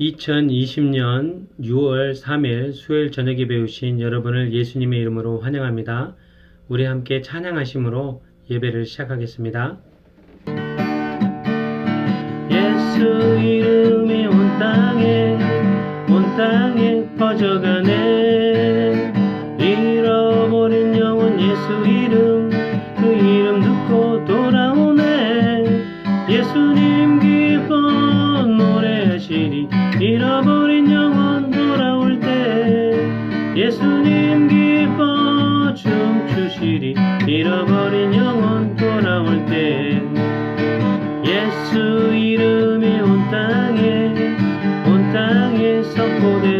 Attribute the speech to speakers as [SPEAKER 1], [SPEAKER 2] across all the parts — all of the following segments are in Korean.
[SPEAKER 1] 2020년 6월 3일 수요일 저녁에 배우신 여러분을 예수님의 이름으로 환영합니다. 우리 함께 찬양하심으로 예배를 시작하겠습니다. 예수 이름이 온 땅에 온 땅에 퍼져가네 잃어버린 영혼 돌아올 때 예수님 기뻐 춤추시리. 잃어버린 영혼 돌아올 때 예수 이름이 온 땅에 온 땅에 선포되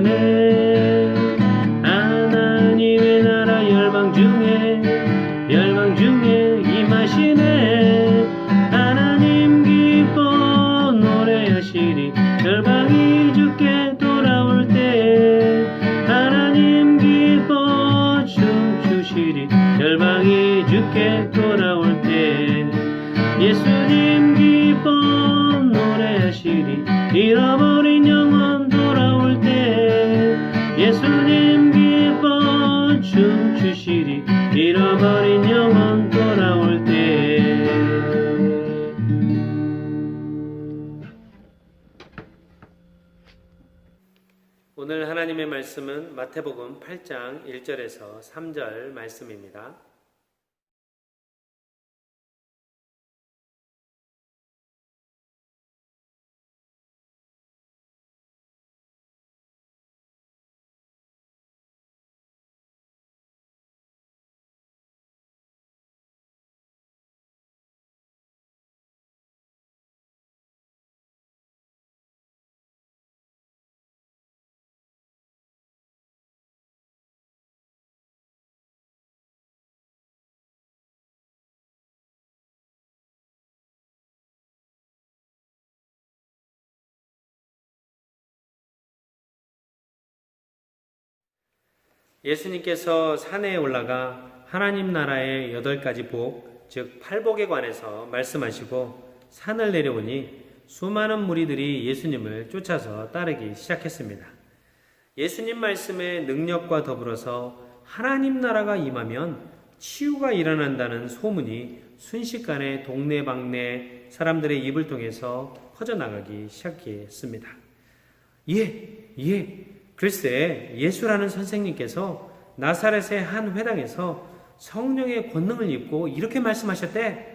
[SPEAKER 1] 하나님의 말씀은 마태복음 8장 1절에서 3절 말씀입니다. 예수님께서 산에 올라가 하나님 나라의 여덟 가지 복, 즉 팔복에 관해서 말씀하시고 산을 내려오니 수많은 무리들이 예수님을 쫓아서 따르기 시작했습니다. 예수님 말씀의 능력과 더불어서 하나님 나라가 임하면 치유가 일어난다는 소문이 순식간에 동네방네 사람들의 입을 통해서 퍼져나가기 시작했습니다. 예, 예. 글쎄, 예수라는 선생님께서 나사렛의 한 회당에서 성령의 권능을 입고 이렇게 말씀하셨대.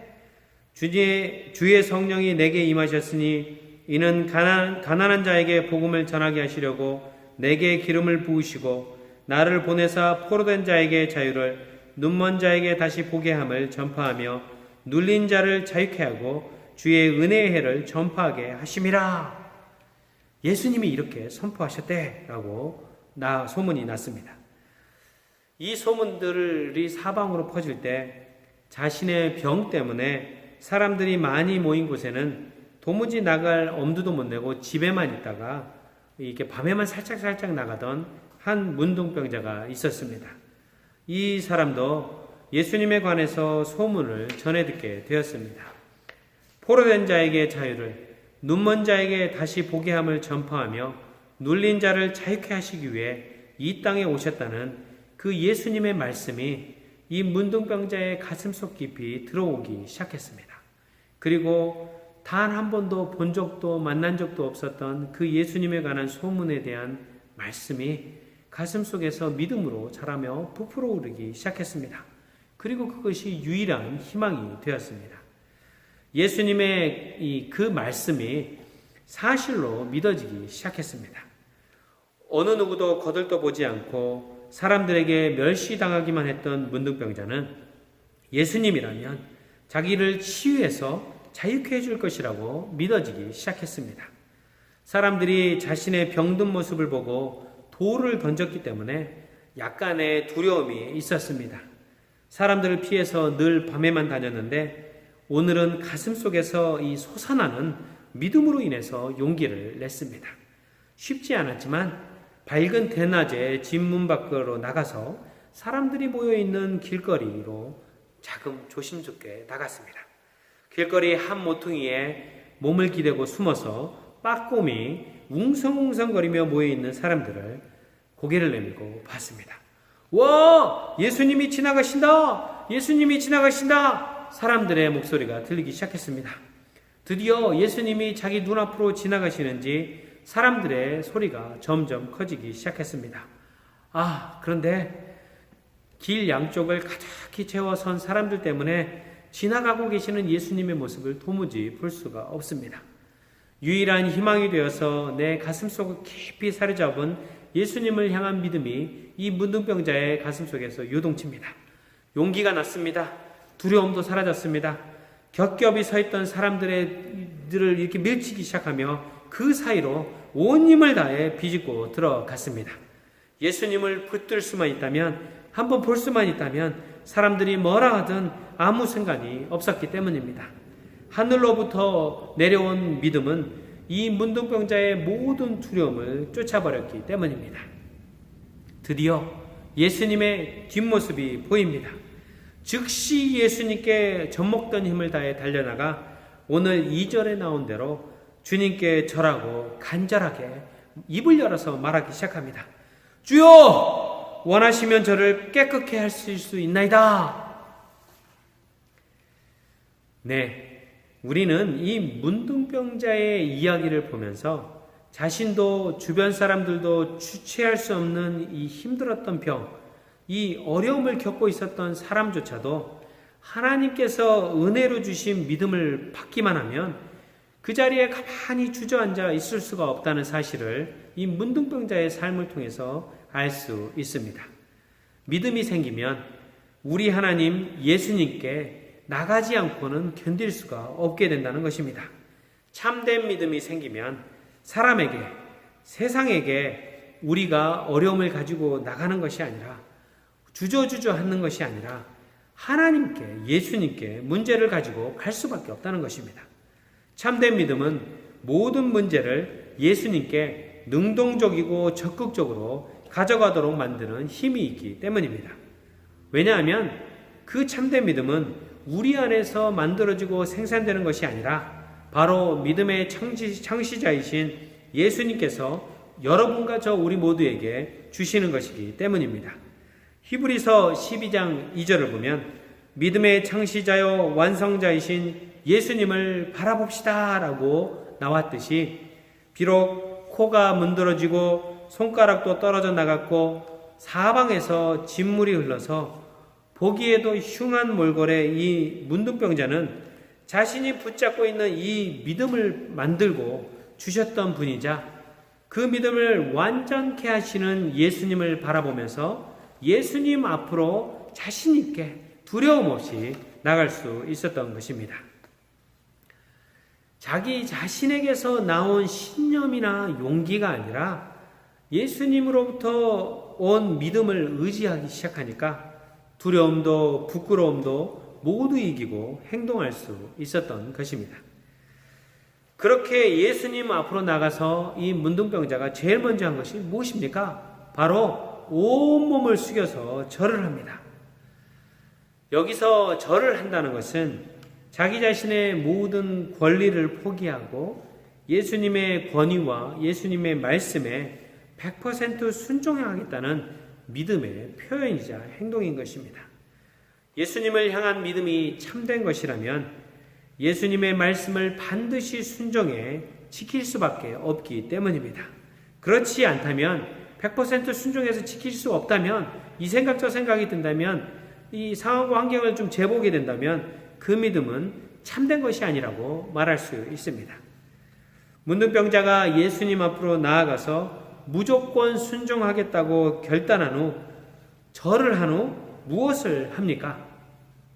[SPEAKER 1] 주의, 주의 성령이 내게 임하셨으니 이는 가난, 가난한 자에게 복음을 전하게 하시려고 내게 기름을 부으시고 나를 보내사 포로된 자에게 자유를 눈먼 자에게 다시 보게 함을 전파하며 눌린 자를 자유케 하고 주의 은혜의 해를 전파하게 하심이라. 예수님이 이렇게 선포하셨대라고 나 소문이 났습니다. 이 소문들이 사방으로 퍼질 때 자신의 병 때문에 사람들이 많이 모인 곳에는 도무지 나갈 엄두도 못 내고 집에만 있다가 이렇게 밤에만 살짝살짝 나가던 한 문둥병자가 있었습니다. 이 사람도 예수님에 관해서 소문을 전해 듣게 되었습니다. 포로된 자에게 자유를, 눈먼 자에게 다시 보게 함을 전파하며 눌린 자를 자유케 하시기 위해 이 땅에 오셨다는 그 예수님의 말씀이 이 문둥병자의 가슴속 깊이 들어오기 시작했습니다. 그리고 단 한 번도 본 적도 만난 적도 없었던 그 예수님에 관한 소문에 대한 말씀이 가슴 속에서 믿음으로 자라며 부풀어 오르기 시작했습니다. 그리고 그것이 유일한 희망이 되었습니다. 예수님의 이 그 말씀이 사실로 믿어지기 시작했습니다. 어느 누구도 거들떠 보지 않고 사람들에게 멸시당하기만 했던 문둥병자는 예수님이라면 자기를 치유해서 자유케 해줄 것이라고 믿어지기 시작했습니다. 사람들이 자신의 병든 모습을 보고 돌을 던졌기 때문에 약간의 두려움이 있었습니다. 사람들을 피해서 늘 밤에만 다녔는데 오늘은 가슴 속에서 이 솟아나는 믿음으로 인해서 용기를 냈습니다. 쉽지 않았지만 밝은 대낮에 집 문 밖으로 나가서 사람들이 모여 있는 길거리로 자금 조심스럽게 나갔습니다. 길거리 한 모퉁이에 몸을 기대고 숨어서 빠꼼히 웅성웅성거리며 모여 있는 사람들을 고개를 내밀고 봤습니다. 와! 예수님이 지나가신다! 예수님이 지나가신다! 사람들의 목소리가 들리기 시작했습니다. 드디어 예수님이 자기 눈앞으로 지나가시는지 사람들의 소리가 점점 커지기 시작했습니다. 아, 그런데 길 양쪽을 가득히 채워 선 사람들 때문에 지나가고 계시는 예수님의 모습을 도무지 볼 수가 없습니다. 유일한 희망이 되어서 내 가슴 속을 깊이 사로잡은 예수님을 향한 믿음이 이 문둥병자의 가슴 속에서 요동칩니다. 용기가 났습니다. 두려움도 사라졌습니다. 겹겹이 서 있던 사람들을 이렇게 밀치기 시작하며 그 사이로 온 힘을 다해 비집고 들어갔습니다. 예수님을 붙들 수만 있다면, 한번 볼 수만 있다면, 사람들이 뭐라 하든 아무 상관이 없었기 때문입니다. 하늘로부터 내려온 믿음은 이 문둥병자의 모든 두려움을 쫓아버렸기 때문입니다. 드디어 예수님의 뒷모습이 보입니다. 즉시 예수님께 젖먹던 힘을 다해 달려나가 오늘 2절에 나온 대로 주님께 절하고 간절하게 입을 열어서 말하기 시작합니다. 주여! 원하시면 저를 깨끗게 하실 수 있나이다. 네. 우리는 이 문둥병자의 이야기를 보면서 자신도 주변 사람들도 주체할 수 없는 이 힘들었던 병, 이 어려움을 겪고 있었던 사람조차도 하나님께서 은혜로 주신 믿음을 받기만 하면 그 자리에 가만히 주저앉아 있을 수가 없다는 사실을 이 문둥병자의 삶을 통해서 알 수 있습니다. 믿음이 생기면 우리 하나님 예수님께 나가지 않고는 견딜 수가 없게 된다는 것입니다. 참된 믿음이 생기면 사람에게, 세상에게 우리가 어려움을 가지고 나가는 것이 아니라 주저주저 하는 것이 아니라 하나님께, 예수님께 문제를 가지고 갈 수밖에 없다는 것입니다. 참된 믿음은 모든 문제를 예수님께 능동적이고 적극적으로 가져가도록 만드는 힘이 있기 때문입니다. 왜냐하면 그 참된 믿음은 우리 안에서 만들어지고 생산되는 것이 아니라 바로 믿음의 창시, 창시자이신 예수님께서 여러분과 저 우리 모두에게 주시는 것이기 때문입니다. 히브리서 12장 2절을 보면 믿음의 창시자요 완성자이신 예수님을 바라봅시다 라고 나왔듯이 비록 코가 문드러지고 손가락도 떨어져 나갔고 사방에서 진물이 흘러서 보기에도 흉한 몰골의 이 문둥병자는 자신이 붙잡고 있는 이 믿음을 만들고 주셨던 분이자 그 믿음을 완전케 하시는 예수님을 바라보면서 예수님 앞으로 자신 있게 두려움 없이 나갈 수 있었던 것입니다. 자기 자신에게서 나온 신념이나 용기가 아니라 예수님으로부터 온 믿음을 의지하기 시작하니까 두려움도 부끄러움도 모두 이기고 행동할 수 있었던 것입니다. 그렇게 예수님 앞으로 나가서 이 문둥병자가 제일 먼저 한 것이 무엇입니까? 바로 온몸을 숙여서 절을 합니다. 여기서 절을 한다는 것은 자기 자신의 모든 권리를 포기하고 예수님의 권위와 예수님의 말씀에 100% 순종하겠다는 믿음의 표현이자 행동인 것입니다. 예수님을 향한 믿음이 참된 것이라면 예수님의 말씀을 반드시 순종해 지킬 수밖에 없기 때문입니다. 그렇지 않다면 100% 순종해서 지킬 수 없다면 이 생각 저 생각이 든다면 이 상황과 환경을 좀 재보게 된다면 그 믿음은 참된 것이 아니라고 말할 수 있습니다. 문둥병자가 예수님 앞으로 나아가서 무조건 순종하겠다고 결단한 후 절을 한 후 무엇을 합니까?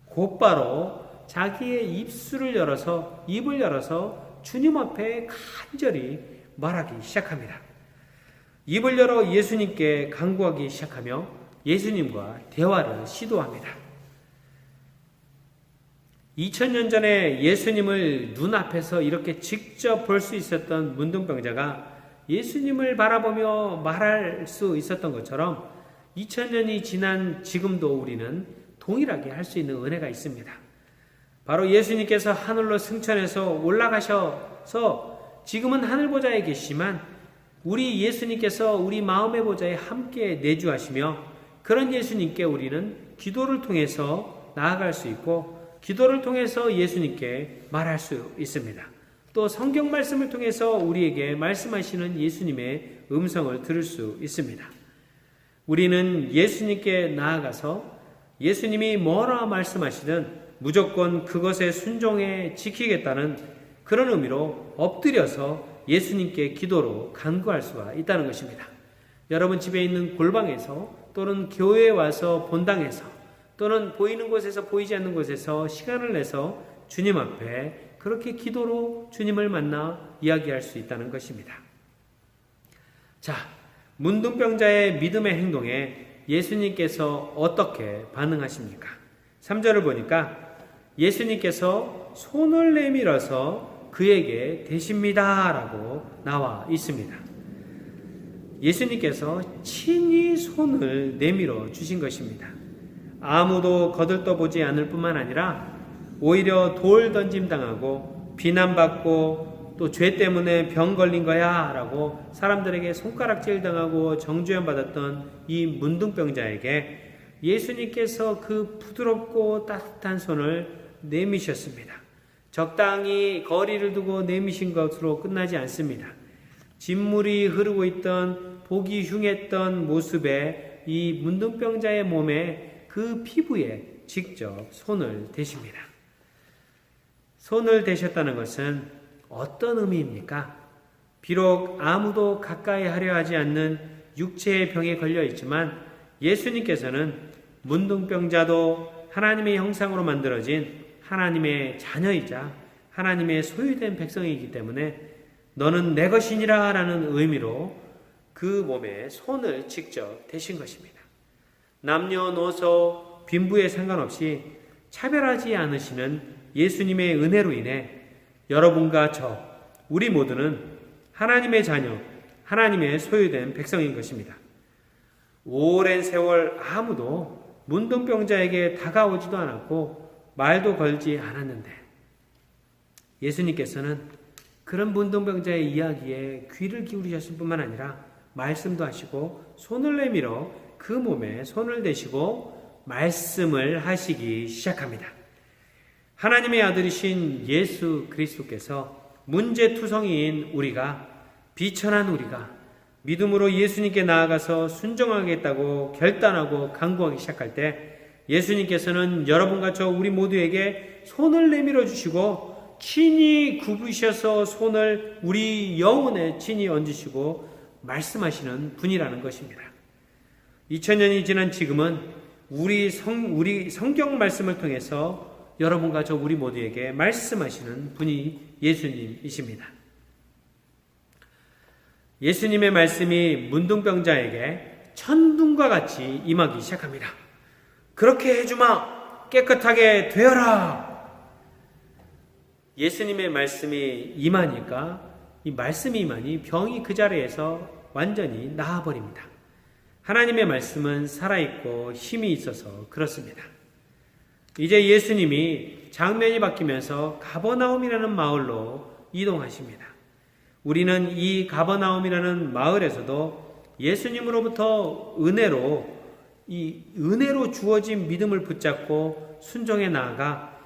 [SPEAKER 1] 곧바로 자기의 입술을 열어서 입을 열어서 주님 앞에 간절히 말하기 시작합니다. 입을 열어 예수님께 간구하기 시작하며 예수님과 대화를 시도합니다. 2000년 전에 예수님을 눈앞에서 이렇게 직접 볼 수 있었던 문둥병자가 예수님을 바라보며 말할 수 있었던 것처럼 2000년이 지난 지금도 우리는 동일하게 할 수 있는 은혜가 있습니다. 바로 예수님께서 하늘로 승천해서 올라가셔서 지금은 하늘 보좌에 계시지만 우리 예수님께서 우리 마음의 보좌에 함께 내주하시며 그런 예수님께 우리는 기도를 통해서 나아갈 수 있고 기도를 통해서 예수님께 말할 수 있습니다. 또 성경 말씀을 통해서 우리에게 말씀하시는 예수님의 음성을 들을 수 있습니다. 우리는 예수님께 나아가서 예수님이 뭐라 말씀하시든 무조건 그것에 순종해 지키겠다는 그런 의미로 엎드려서 예수님께 기도로 간구할 수가 있다는 것입니다. 여러분 집에 있는 골방에서 또는 교회에 와서 본당에서 또는 보이는 곳에서 보이지 않는 곳에서 시간을 내서 주님 앞에 그렇게 기도로 주님을 만나 이야기할 수 있다는 것입니다. 자, 문둥병자의 믿음의 행동에 예수님께서 어떻게 반응하십니까? 3절을 보니까 예수님께서 손을 내밀어서 그에게 되십니다. 라고 나와 있습니다. 예수님께서 친히 손을 내밀어 주신 것입니다. 아무도 거들떠 보지 않을 뿐만 아니라 오히려 돌 던짐 당하고 비난받고 또 죄 때문에 병 걸린 거야 라고 사람들에게 손가락질 당하고 정죄함 받았던 이 문둥병자에게 예수님께서 그 부드럽고 따뜻한 손을 내미셨습니다. 적당히 거리를 두고 내미신 것으로 끝나지 않습니다. 진물이 흐르고 있던 보기 흉했던 모습에 이 문둥병자의 몸에 그 피부에 직접 손을 대십니다. 손을 대셨다는 것은 어떤 의미입니까? 비록 아무도 가까이 하려 하지 않는 육체의 병에 걸려 있지만 예수님께서는 문둥병자도 하나님의 형상으로 만들어진 하나님의 자녀이자 하나님의 소유된 백성이기 때문에 너는 내 것이니라 라는 의미로 그 몸에 손을 직접 대신 것입니다. 남녀노소 빈부에 상관없이 차별하지 않으시는 예수님의 은혜로 인해 여러분과 저, 우리 모두는 하나님의 자녀, 하나님의 소유된 백성인 것입니다. 오랜 세월 아무도 문둥병자에게 다가오지도 않았고 말도 걸지 않았는데 예수님께서는 그런 문둥병자의 이야기에 귀를 기울이셨을 뿐만 아니라 말씀도 하시고 손을 내밀어 그 몸에 손을 대시고 말씀을 하시기 시작합니다. 하나님의 아들이신 예수 그리스도께서 문제투성이인 우리가 비천한 우리가 믿음으로 예수님께 나아가서 순종하겠다고 결단하고 강구하기 시작할 때 예수님께서는 여러분과 저 우리 모두에게 손을 내밀어 주시고 친히 굽으셔서 손을 우리 영혼에 친히 얹으시고 말씀하시는 분이라는 것입니다. 2000년이 지난 지금은 우리 성, 우리 성경 말씀을 통해서 여러분과 저 우리 모두에게 말씀하시는 분이 예수님이십니다. 예수님의 말씀이 문둥병자에게 천둥과 같이 임하기 시작합니다. 그렇게 해주마! 깨끗하게 되어라! 예수님의 말씀이 임하니까 이 말씀이 임하니 병이 그 자리에서 완전히 나아버립니다. 하나님의 말씀은 살아있고 힘이 있어서 그렇습니다. 이제 예수님이 장면이 바뀌면서 가버나움이라는 마을로 이동하십니다. 우리는 이 가버나움이라는 마을에서도 예수님으로부터 은혜로 이 은혜로 주어진 믿음을 붙잡고 순종해 나아가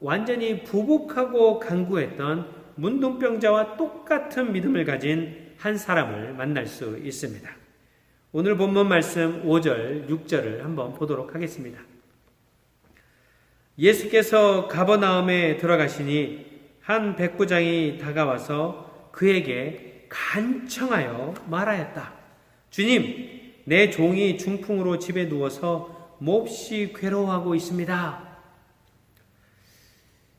[SPEAKER 1] 완전히 부복하고 간구했던 문둥병자와 똑같은 믿음을 가진 한 사람을 만날 수 있습니다. 오늘 본문 말씀 5절, 6절을 한번 보도록 하겠습니다. 예수께서 가버나움에 들어가시니 한 백부장이 다가와서 그에게 간청하여 말하였다. 주님, 내 종이 중풍으로 집에 누워서 몹시 괴로워하고 있습니다.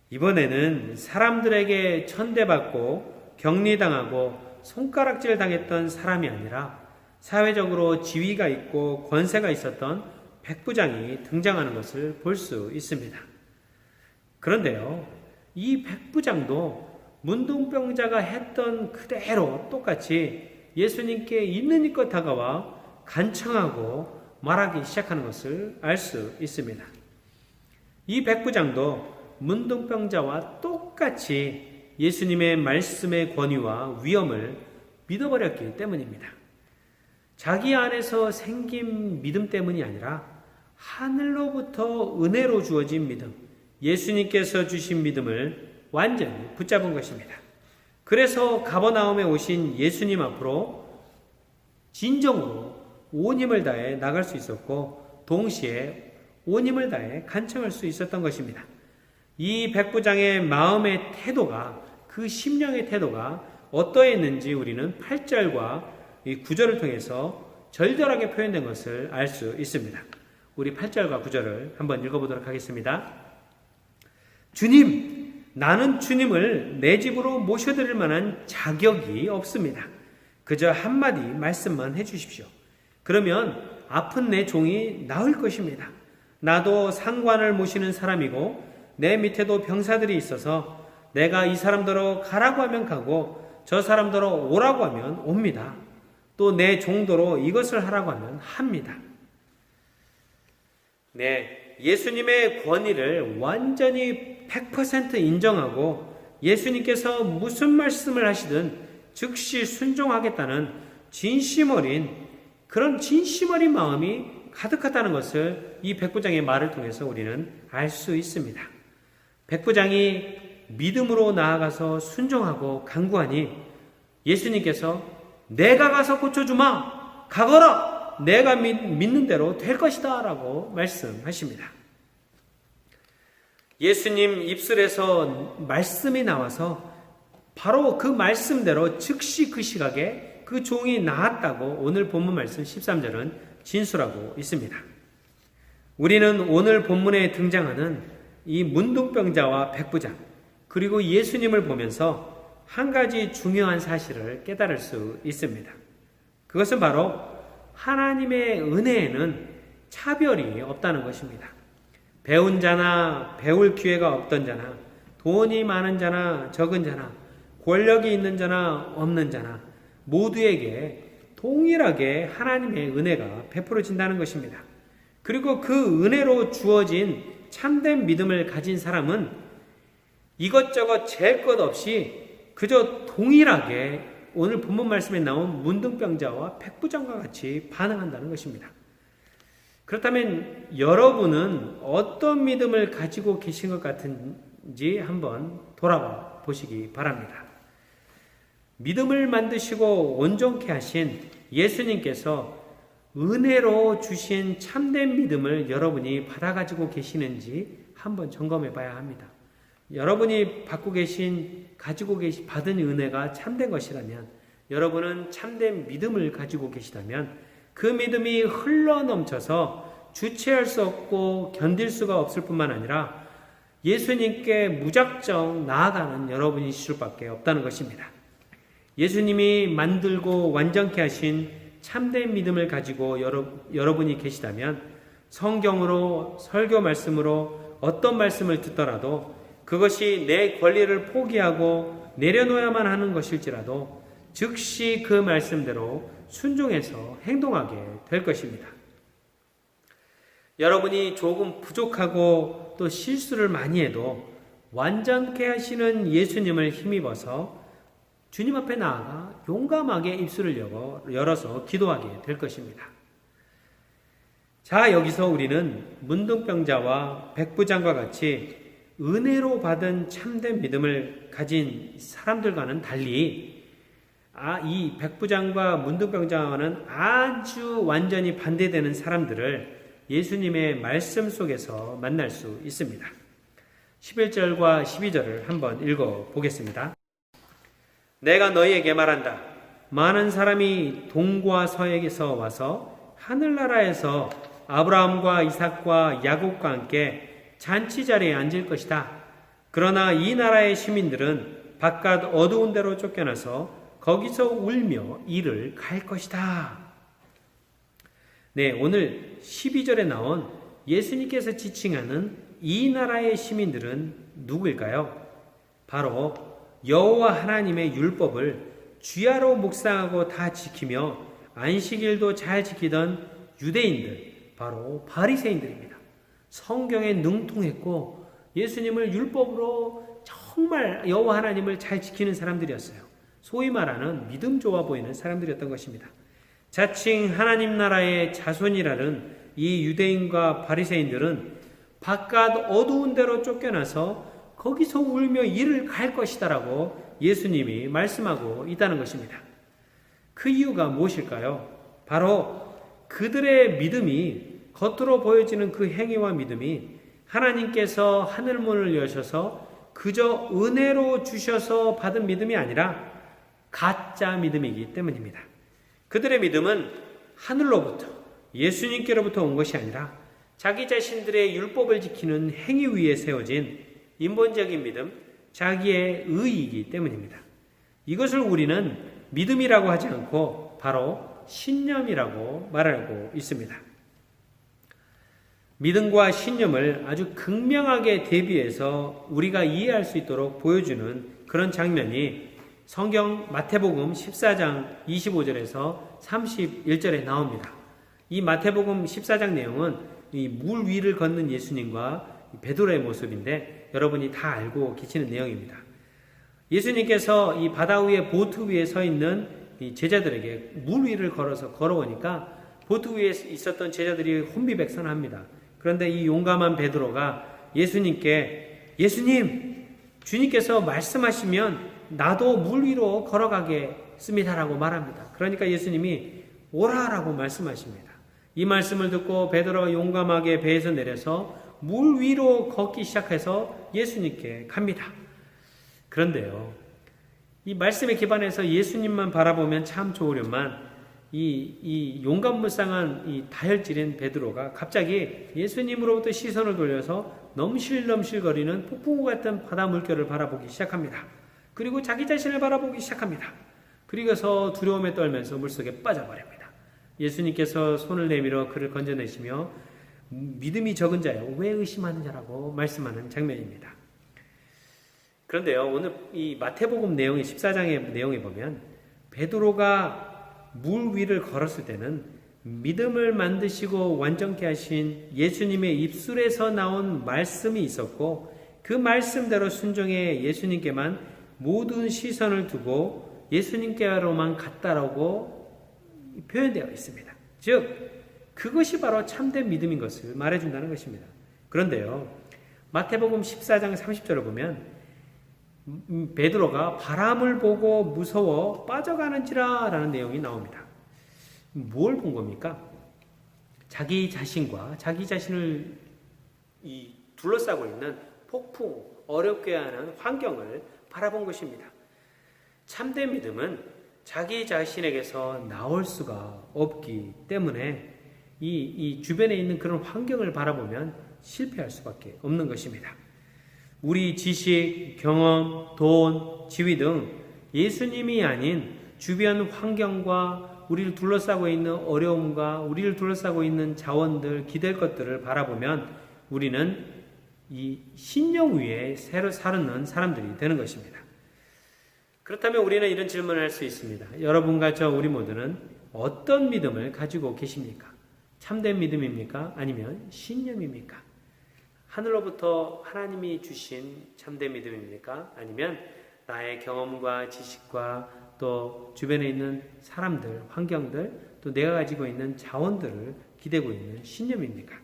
[SPEAKER 1] 이번에는 사람들에게 천대받고 격리당하고 손가락질 당했던 사람이 아니라 사회적으로 지위가 있고 권세가 있었던 백부장이 등장하는 것을 볼 수 있습니다. 그런데요, 이 백부장도 문둥병자가 했던 그대로 똑같이 예수님께 있는 이껏 다가와 간청하고 말하기 시작하는 것을 알 수 있습니다. 이 백부장도 문둥병자와 똑같이 예수님의 말씀의 권위와 위엄을 믿어버렸기 때문입니다. 자기 안에서 생긴 믿음 때문이 아니라 하늘로부터 은혜로 주어진 믿음, 예수님께서 주신 믿음을 완전히 붙잡은 것입니다. 그래서 가버나움에 오신 예수님 앞으로 진정으로 온 힘을 다해 나갈 수 있었고 동시에 온 힘을 다해 간청할 수 있었던 것입니다. 이 백부장의 마음의 태도가 그 심령의 태도가 어떠했는지 우리는 8절과 이 9절을 통해서 절절하게 표현된 것을 알 수 있습니다. 우리 8절과 9절을 한번 읽어보도록 하겠습니다. 주님, 나는 주님을 내 집으로 모셔드릴 만한 자격이 없습니다. 그저 한마디 말씀만 해주십시오. 그러면 아픈 내 종이 나을 것입니다. 나도 상관을 모시는 사람이고 내 밑에도 병사들이 있어서 내가 이 사람더러 가라고 하면 가고 저 사람더러 오라고 하면 옵니다. 또 내 종도로 이것을 하라고 하면 합니다. 네, 예수님의 권위를 완전히 100% 인정하고 예수님께서 무슨 말씀을 하시든 즉시 순종하겠다는 진심 어린 그런 진심 어린 마음이 가득하다는 것을 이 백부장의 말을 통해서 우리는 알 수 있습니다. 백부장이 믿음으로 나아가서 순종하고 강구하니 예수님께서 내가 가서 고쳐주마 가거라 내가 믿, 믿는 대로 될 것이다 라고 말씀하십니다. 예수님 입술에서 말씀이 나와서 바로 그 말씀대로 즉시 그 시각에 그 종이 나았다고 오늘 본문 말씀 13절은 진술하고 있습니다. 우리는 오늘 본문에 등장하는 이 문둥병자와 백부장 그리고 예수님을 보면서 한 가지 중요한 사실을 깨달을 수 있습니다. 그것은 바로 하나님의 은혜에는 차별이 없다는 것입니다. 배운 자나 배울 기회가 없던 자나 돈이 많은 자나 적은 자나 권력이 있는 자나 없는 자나 모두에게 동일하게 하나님의 은혜가 베풀어진다는 것입니다. 그리고 그 은혜로 주어진 참된 믿음을 가진 사람은 이것저것 잴 것 없이 그저 동일하게 오늘 본문 말씀에 나온 문둥병자와 백부장과 같이 반응한다는 것입니다. 그렇다면 여러분은 어떤 믿음을 가지고 계신 것 같은지 한번 돌아봐 보시기 바랍니다. 믿음을 만드시고 온전케 하신 예수님께서 은혜로 주신 참된 믿음을 여러분이 받아가지고 계시는지 한번 점검해 봐야 합니다. 여러분이 받고 계신, 가지고 계신, 받은 은혜가 참된 것이라면, 여러분은 참된 믿음을 가지고 계시다면, 그 믿음이 흘러 넘쳐서 주체할 수 없고 견딜 수가 없을 뿐만 아니라 예수님께 무작정 나아가는 여러분이 수밖에 없다는 것입니다. 예수님이 만들고 완전케 하신 참된 믿음을 가지고 여러, 여러분이 계시다면 성경으로 설교 말씀으로 어떤 말씀을 듣더라도 그것이 내 권리를 포기하고 내려놓아야만 하는 것일지라도 즉시 그 말씀대로 순종해서 행동하게 될 것입니다. 여러분이 조금 부족하고 또 실수를 많이 해도 완전케 하시는 예수님을 힘입어서 주님 앞에 나아가 용감하게 입술을 열어서 기도하게 될 것입니다. 자, 여기서 우리는 문둥병자와 백부장과 같이 은혜로 받은 참된 믿음을 가진 사람들과는 달리 아, 이 백부장과 문둥병자와는 아주 완전히 반대되는 사람들을 예수님의 말씀 속에서 만날 수 있습니다. 11절과 12절을 한번 읽어 보겠습니다. 내가 너희에게 말한다. 많은 사람이 동과 서에서 와서 하늘나라에서 아브라함과 이삭과 야곱과 함께 잔치 자리에 앉을 것이다. 그러나 이 나라의 시민들은 바깥 어두운 데로 쫓겨나서 거기서 울며 이를 갈 것이다. 네, 오늘 12절에 나온 예수님께서 지칭하는 이 나라의 시민들은 누구일까요? 바로 여호와 하나님의 율법을 쥐하로 묵상하고 다 지키며 안식일도 잘 지키던 유대인들, 바로 바리새인들입니다. 성경에 능통했고 예수님을 율법으로 정말 여호와 하나님을 잘 지키는 사람들이었어요. 소위 말하는 믿음 좋아 보이는 사람들이었던 것입니다. 자칭 하나님 나라의 자손이라는 이 유대인과 바리새인들은 바깥 어두운 데로 쫓겨나서 거기서 울며 이를 갈 것이다라고 예수님이 말씀하고 있다는 것입니다. 그 이유가 무엇일까요? 바로 그들의 믿음이 겉으로 보여지는 그 행위와 믿음이 하나님께서 하늘문을 여셔서 그저 은혜로 주셔서 받은 믿음이 아니라 가짜 믿음이기 때문입니다. 그들의 믿음은 하늘로부터 예수님께로부터 온 것이 아니라 자기 자신들의 율법을 지키는 행위 위에 세워진 인본적인 믿음, 자기의 의이기 때문입니다. 이것을 우리는 믿음이라고 하지 않고 바로 신념이라고 말하고 있습니다. 믿음과 신념을 아주 극명하게 대비해서 우리가 이해할 수 있도록 보여주는 그런 장면이 성경 마태복음 14장 25절에서 31절에 나옵니다. 이 마태복음 14장 내용은 이 물 위를 걷는 예수님과 베드로의 모습인데 여러분이 다 알고 계시는 내용입니다. 예수님께서 이 바다 위에 보트 위에 서 있는 이 제자들에게 물 위를 걸어서 걸어오니까 보트 위에 있었던 제자들이 혼비백산합니다. 그런데 이 용감한 베드로가 예수님께 예수님 주님께서 말씀하시면 나도 물 위로 걸어가겠습니다라고 말합니다. 그러니까 예수님이 오라라고 말씀하십니다. 이 말씀을 듣고 베드로가 용감하게 배에서 내려서 물 위로 걷기 시작해서 예수님께 갑니다. 그런데요. 이 말씀에 기반해서 예수님만 바라보면 참 좋으련만 이, 이 용감무쌍한 이 다혈질인 베드로가 갑자기 예수님으로부터 시선을 돌려서 넘실넘실거리는 폭풍우 같은 바다 물결을 바라보기 시작합니다. 그리고 자기 자신을 바라보기 시작합니다. 그리고서 두려움에 떨면서 물속에 빠져버립니다. 예수님께서 손을 내밀어 그를 건져내시며 믿음이 적은 자여 왜 의심하느냐라고 말씀하는 장면입니다. 그런데요 오늘 이 마태복음 내용의 14장의 내용에 보면 베드로가 물 위를 걸었을 때는 믿음을 만드시고 완전케 하신 예수님의 입술에서 나온 말씀이 있었고 그 말씀대로 순종해 예수님께만 모든 시선을 두고 예수님께로만 갔다라고 표현되어 있습니다. 즉 그것이 바로 참된 믿음인 것을 말해준다는 것입니다. 그런데요 마태복음 14장 30절을 보면 음, 베드로가 바람을 보고 무서워 빠져가는지라라는 내용이 나옵니다. 뭘 본 겁니까? 자기 자신과 자기 자신을 이 둘러싸고 있는 폭풍, 어렵게 하는 환경을 바라본 것입니다. 참된 믿음은 자기 자신에게서 나올 수가 없기 때문에 이, 이 주변에 있는 그런 환경을 바라보면 실패할 수밖에 없는 것입니다. 우리 지식, 경험, 돈, 지위 등 예수님이 아닌 주변 환경과 우리를 둘러싸고 있는 어려움과 우리를 둘러싸고 있는 자원들, 기댈 것들을 바라보면 우리는 이 신령 위에 새로 사르는 사람들이 되는 것입니다. 그렇다면 우리는 이런 질문을 할 수 있습니다. 여러분과 저 우리 모두는 어떤 믿음을 가지고 계십니까? 참된 믿음입니까? 아니면 신념입니까? 하늘로부터 하나님이 주신 참된 믿음입니까? 아니면 나의 경험과 지식과 또 주변에 있는 사람들, 환경들, 또 내가 가지고 있는 자원들을 기대고 있는 신념입니까?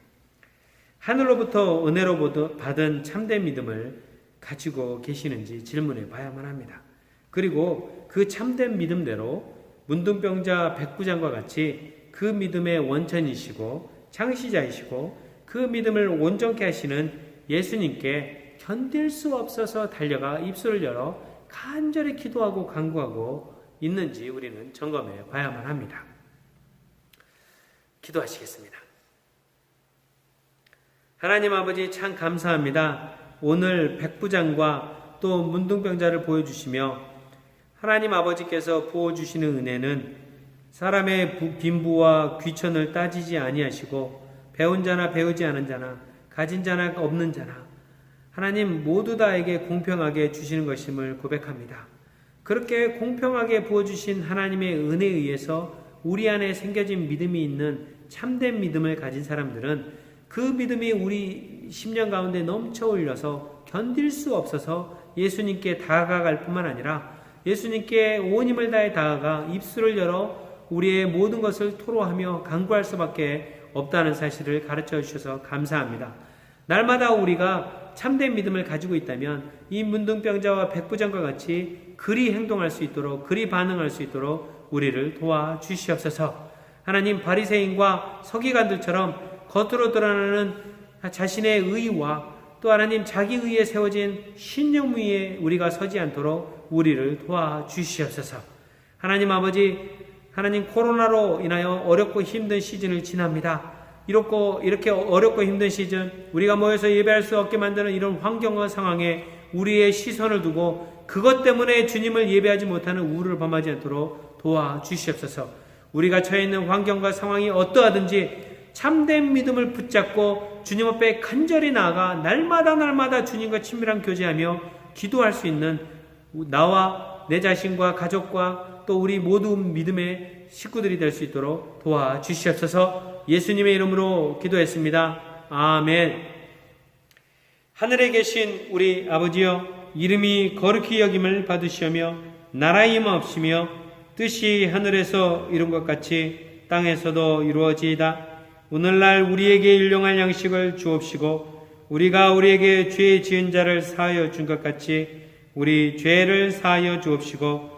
[SPEAKER 1] 하늘로부터 은혜로 받은 참된 믿음을 가지고 계시는지 질문해 봐야만 합니다. 그리고 그 참된 믿음대로 문둥병자 백부장과 같이 그 믿음의 원천이시고 창시자이시고 그 믿음을 온전케 하시는 예수님께 견딜 수 없어서 달려가 입술을 열어 간절히 기도하고 간구하고 있는지 우리는 점검해 봐야만 합니다. 기도하시겠습니다. 하나님 아버지 참 감사합니다. 오늘 백부장과 또 문둥병자를 보여주시며 하나님 아버지께서 부어주시는 은혜는 사람의 빈부와 귀천을 따지지 아니하시고 배운 자나 배우지 않은 자나 가진 자나 없는 자나 하나님 모두 다에게 공평하게 주시는 것임을 고백합니다. 그렇게 공평하게 부어주신 하나님의 은혜에 의해서 우리 안에 생겨진 믿음이 있는 참된 믿음을 가진 사람들은 그 믿음이 우리 심령 가운데 넘쳐 올려서 견딜 수 없어서 예수님께 다가갈 뿐만 아니라 예수님께 온 힘을 다해 다가가 입술을 열어 우리의 모든 것을 토로하며 간구할 수밖에 없다는 사실을 가르쳐 주셔서 감사합니다. 날마다 우리가 참된 믿음을 가지고 있다면 이 문둥병자와 백부장과 같이 그리 행동할 수 있도록 그리 반응할 수 있도록 우리를 도와 주시옵소서. 하나님 바리새인과 서기관들처럼 겉으로 드러나는 자신의 의와 또 하나님 자기 의에 세워진 신념 위에 우리가 서지 않도록 우리를 도와 주시옵소서. 하나님 아버지 하나님 코로나로 인하여 어렵고 힘든 시즌을 지납니다. 이렇고 이렇게 어렵고 힘든 시즌 우리가 모여서 예배할 수 없게 만드는 이런 환경과 상황에 우리의 시선을 두고 그것 때문에 주님을 예배하지 못하는 우울을 범하지 않도록 도와 주시옵소서. 우리가 처해 있는 환경과 상황이 어떠하든지 참된 믿음을 붙잡고 주님 앞에 간절히 나아가 날마다 날마다 주님과 친밀한 교제하며 기도할 수 있는 나와 내 자신과 가족과 또 우리 모두 믿음의 식구들이 될 수 있도록 도와 주시옵소서 예수님의 이름으로 기도했습니다. 아멘. 하늘에 계신 우리 아버지여 이름이 거룩히 여김을 받으시며 나라의 힘 없으며 뜻이 하늘에서 이룬 것 같이 땅에서도 이루어지이다. 오늘날 우리에게 일용할 양식을 주옵시고 우리가 우리에게 죄 지은 자를 사하여 준 것 같이 우리 죄를 사하여 주옵시고